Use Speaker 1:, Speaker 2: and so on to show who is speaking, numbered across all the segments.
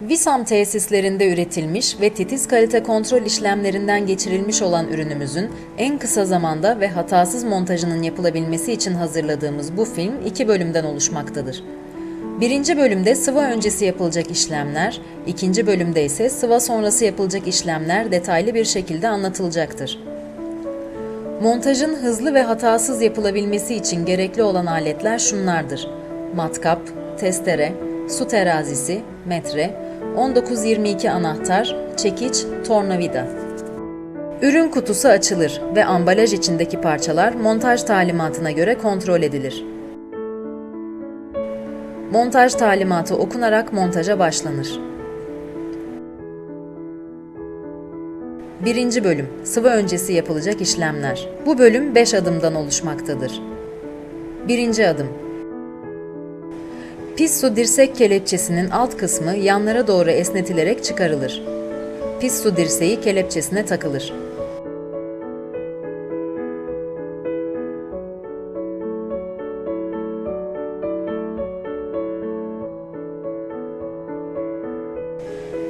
Speaker 1: Visam tesislerinde üretilmiş ve titiz kalite kontrol işlemlerinden geçirilmiş olan ürünümüzün en kısa zamanda ve hatasız montajının yapılabilmesi için hazırladığımız bu film iki bölümden oluşmaktadır. Birinci bölümde sıva öncesi yapılacak işlemler, ikinci bölümde ise sıva sonrası yapılacak işlemler detaylı bir şekilde anlatılacaktır. Montajın hızlı ve hatasız yapılabilmesi için gerekli olan aletler şunlardır. Matkap, testere, su terazisi, metre, 1922 anahtar, çekiç, tornavida. Ürün kutusu açılır ve ambalaj içindeki parçalar montaj talimatına göre kontrol edilir. Montaj talimatı okunarak montaja başlanır. Birinci bölüm, sıvı öncesi yapılacak işlemler. Bu bölüm 5 adımdan oluşmaktadır. Birinci adım, Pis su dirsek kelepçesinin alt kısmı yanlara doğru esnetilerek çıkarılır. Pis su dirseği kelepçesine takılır.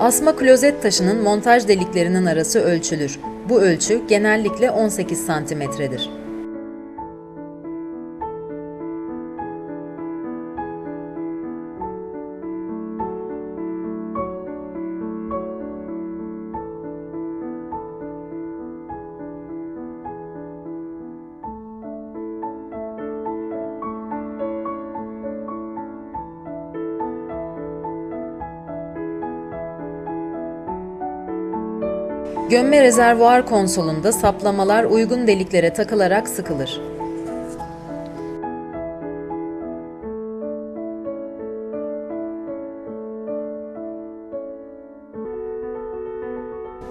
Speaker 1: Asma klozet taşının montaj deliklerinin arası ölçülür. Bu ölçü genellikle 18 santimetredir. Gömme rezervuar konsolunda saplamalar uygun deliklere takılarak sıkılır.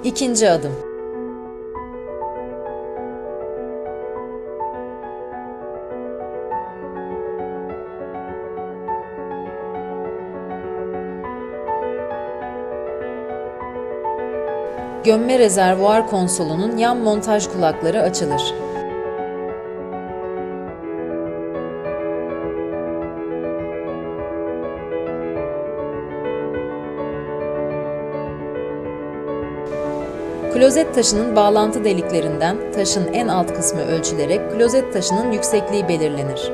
Speaker 1: İkinci adım. Gömme rezervuar konsolunun yan montaj kulakları açılır. Klozet taşının bağlantı deliklerinden taşın en alt kısmı ölçülerek klozet taşının yüksekliği belirlenir.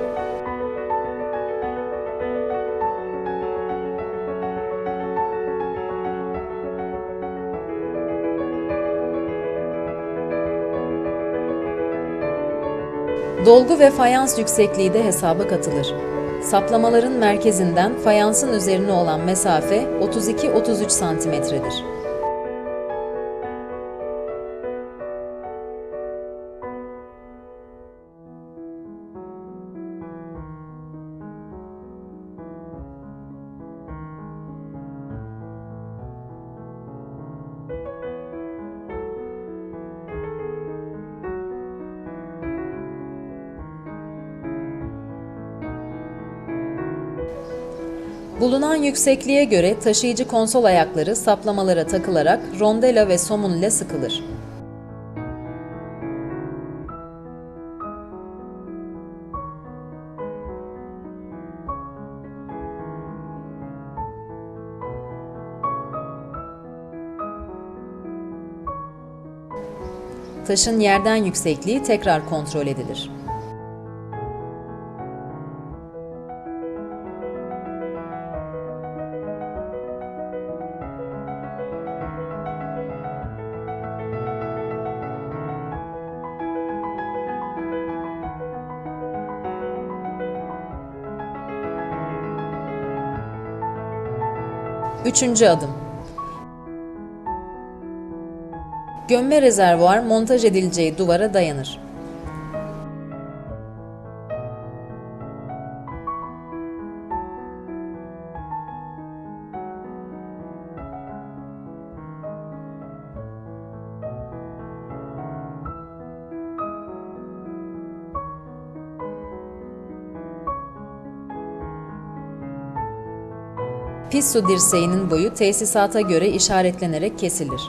Speaker 1: Dolgu ve fayans yüksekliği de hesaba katılır. Saplamaların merkezinden fayansın üzerine olan mesafe 32-33 santimetredir. Bulunan yüksekliğe göre taşıyıcı konsol ayakları saplamalara takılarak rondela ve somun ile sıkılır. Taşın yerden yüksekliği tekrar kontrol edilir. Üçüncü adım. Gömme rezervuar montaj edileceği duvara dayanır. Pis su dirseğinin boyu tesisata göre işaretlenerek kesilir.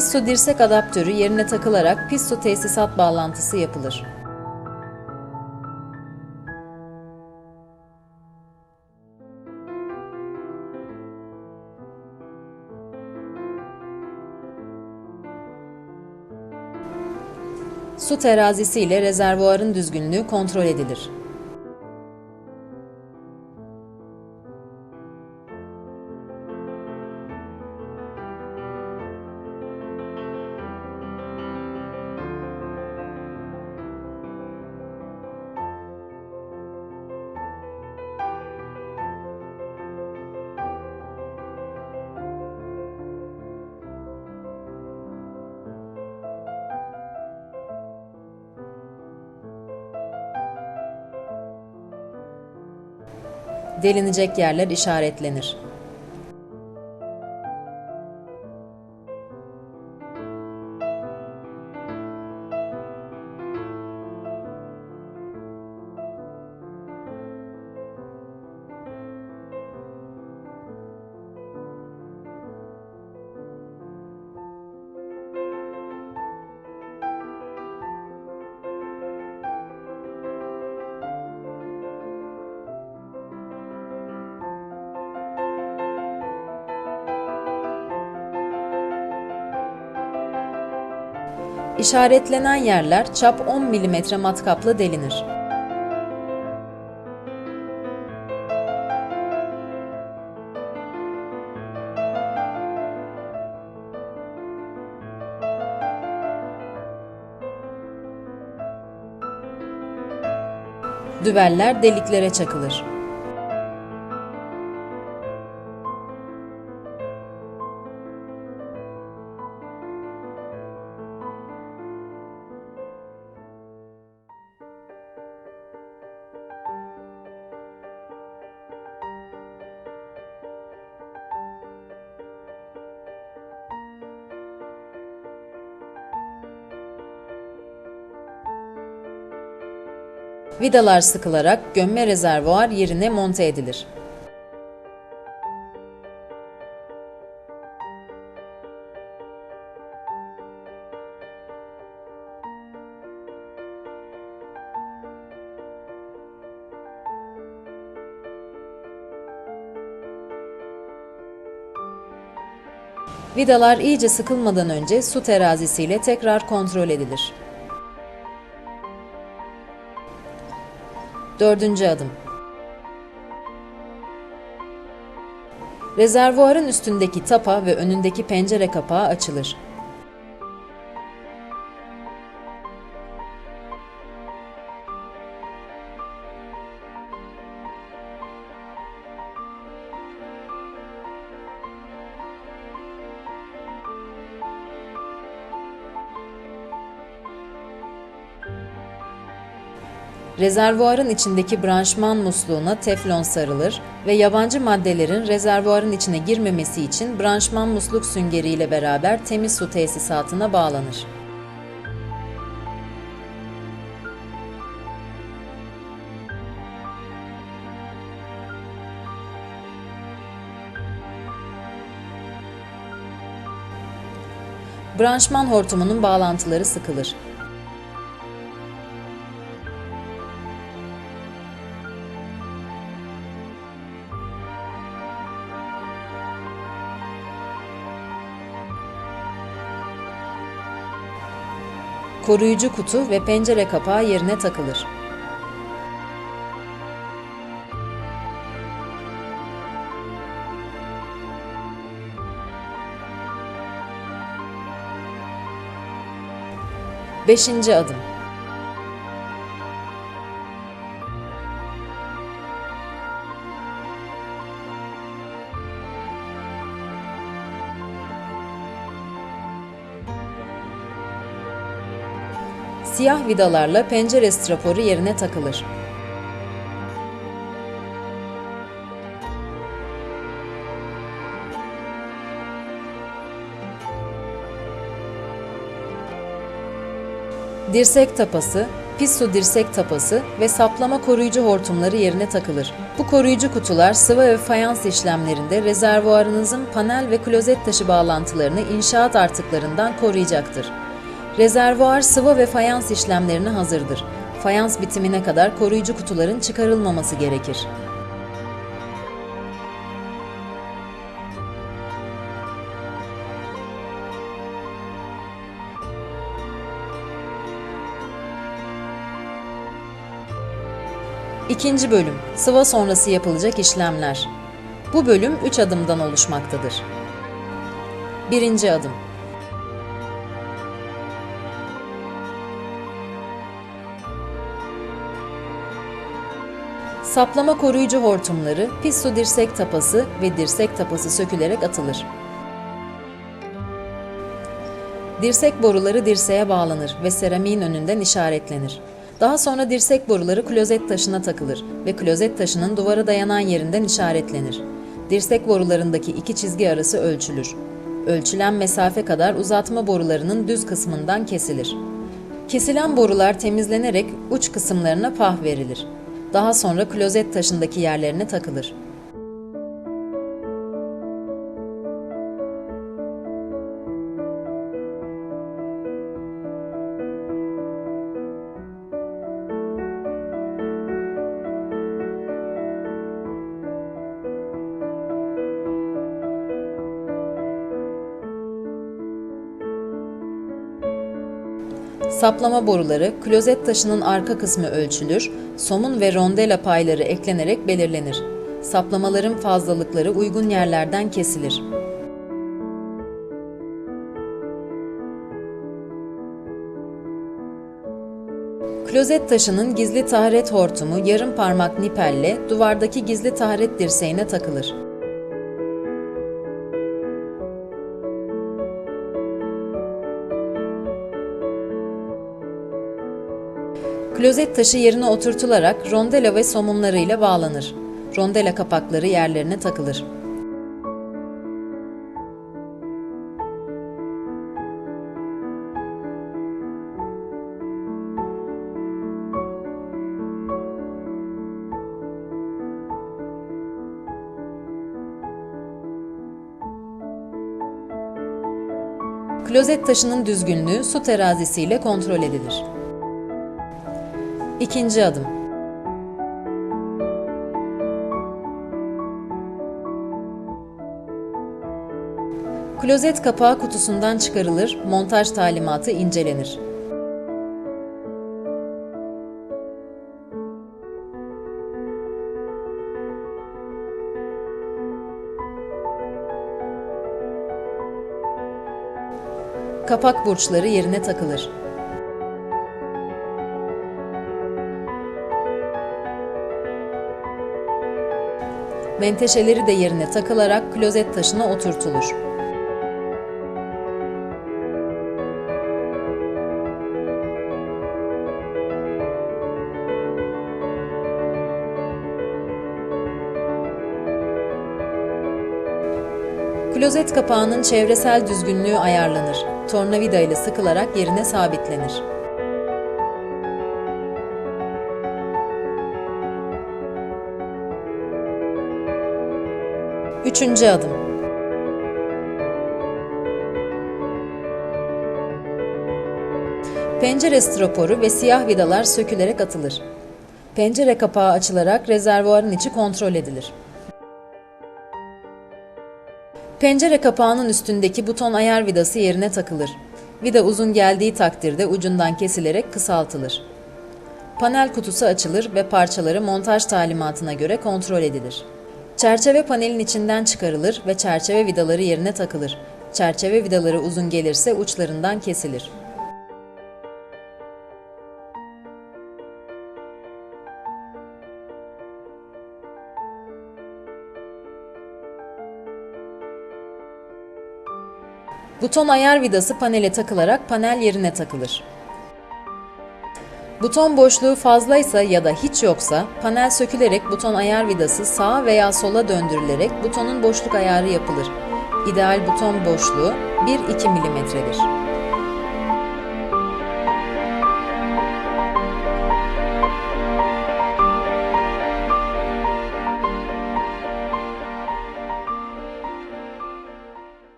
Speaker 1: Pis su dirsek adaptörü yerine takılarak pis su tesisat bağlantısı yapılır. Su terazisi ile rezervuarın düzgünlüğü kontrol edilir. Delinecek yerler işaretlenir. İşaretlenen yerler çap 10 mm matkapla delinir. Düveller deliklere çakılır. Vidalar sıkılarak gömme rezervuar yerine monte edilir. Vidalar iyice sıkılmadan önce su terazisiyle tekrar kontrol edilir. Dördüncü adım. Rezervuarın üstündeki tapa ve önündeki pencere kapağı açılır. Rezervuarın içindeki branşman musluğuna teflon sarılır ve yabancı maddelerin rezervuarın içine girmemesi için branşman musluk süngeriyle beraber temiz su tesisatına bağlanır. Branşman hortumunun bağlantıları sıkılır. Koruyucu kutu ve pencere kapağı yerine takılır. Beşinci adım. Siyah vidalarla pencere straforu yerine takılır. Dirsek tapası, pis su dirsek tapası ve saplama koruyucu hortumları yerine takılır. Bu koruyucu kutular sıva ve fayans işlemlerinde rezervuarınızın panel ve klozet taşı bağlantılarını inşaat artıklarından koruyacaktır. Rezervuar sıva ve fayans işlemlerine hazırdır. Fayans bitimine kadar koruyucu kutuların çıkarılmaması gerekir. İkinci bölüm, sıva sonrası yapılacak işlemler. Bu bölüm 3 adımdan oluşmaktadır. Birinci adım. Saplama koruyucu hortumları, pis su dirsek tapası ve dirsek tapası sökülerek atılır. Dirsek boruları dirseğe bağlanır ve seramiğin önünden işaretlenir. Daha sonra dirsek boruları klozet taşına takılır ve klozet taşının duvara dayanan yerinden işaretlenir. Dirsek borularındaki iki çizgi arası ölçülür. Ölçülen mesafe kadar uzatma borularının düz kısmından kesilir. Kesilen borular temizlenerek uç kısımlarına pah verilir. Daha sonra klozet taşındaki yerlerine takılır. Saplama boruları, klozet taşının arka kısmı ölçülür, somun ve rondela payları eklenerek belirlenir. Saplamaların fazlalıkları uygun yerlerden kesilir. Klozet taşının gizli taharet hortumu yarım parmak nipelle duvardaki gizli taharet dirseğine takılır. Klozet taşı yerine oturtularak rondela ve somunlarıyla bağlanır. Rondela kapakları yerlerine takılır. Klozet taşının düzgünlüğü su terazisiyle kontrol edilir. İkinci adım. Klozet kapağı kutusundan çıkarılır, montaj talimatı incelenir. Kapak burçları yerine takılır. Menteşeleri de yerine takılarak klozet taşına oturtulur. Klozet kapağının çevresel düzgünlüğü ayarlanır. Tornavida ile sıkılarak yerine sabitlenir. Üçüncü adım. Pencere stroporu ve siyah vidalar sökülerek atılır. Pencere kapağı açılarak rezervuarın içi kontrol edilir. Pencere kapağının üstündeki buton ayar vidası yerine takılır. Vida uzun geldiği takdirde ucundan kesilerek kısaltılır. Panel kutusu açılır ve parçaları montaj talimatına göre kontrol edilir. Çerçeve panelin içinden çıkarılır ve çerçeve vidaları yerine takılır. Çerçeve vidaları uzun gelirse uçlarından kesilir. Buton ayar vidası panele takılarak panel yerine takılır. Buton boşluğu fazlaysa ya da hiç yoksa panel sökülerek buton ayar vidası sağa veya sola döndürülerek butonun boşluk ayarı yapılır. İdeal buton boşluğu 1-2 mm'dir.